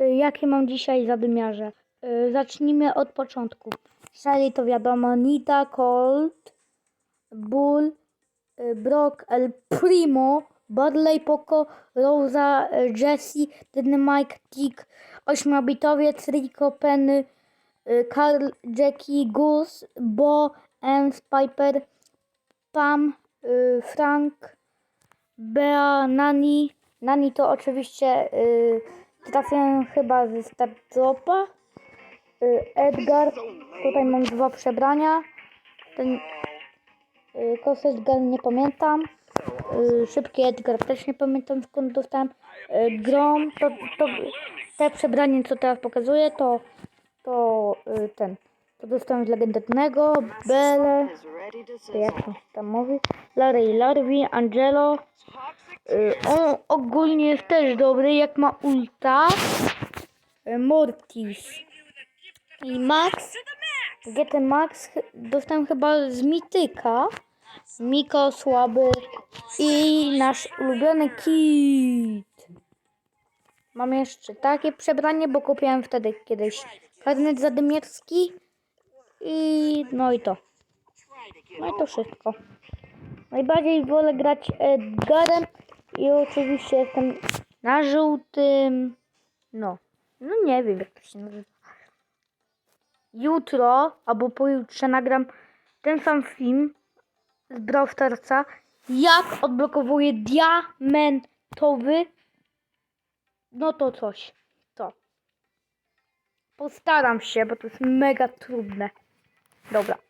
y, jakie mam dzisiaj zadymiarze. Y, zacznijmy od początku. Shelly to wiadomo, Nita, Colt, Bull, y, Brock, El Primo, Barley, Poco, Rosa, Jessie, Dynamite, Tick, Ośmiobitowiec, Rico, Penny, Carl, Jackie, Goose, Bo, Ems, Piper, Pam, Frank, Bea, Nani. Nani to oczywiście trafię chyba ze Startropa. Y, Edgar, tutaj mam dwa przebrania. Ten y, Edgar nie pamiętam. Y, szybki Edgar też nie pamiętam skąd dostałem. Grom, to, to te przebranie co teraz pokazuję to, to ten. To dostałem z legendarnego. Bele. jak to tam mówi? Larry, Larvi, Angelo. Y, on ogólnie jest też dobry, jak ma ulta. Y, Mortis. I Max. GT Max dostałem chyba z Mityka. Miko słaby. I nasz ulubiony Kit. Mam jeszcze takie przebranie, bo kupiłem wtedy kiedyś karnet zadymierski. I no i to. No i to wszystko. Najbardziej wolę grać Edgarem i oczywiście jestem na żółtym. No, no nie wiem jak to się nazywa. Jutro albo pojutrze nagram ten sam film z Brawl Starsa, jak odblokowuję diamentowy. No to coś. To. Postaram się, bo to jest mega trudne. Dobra.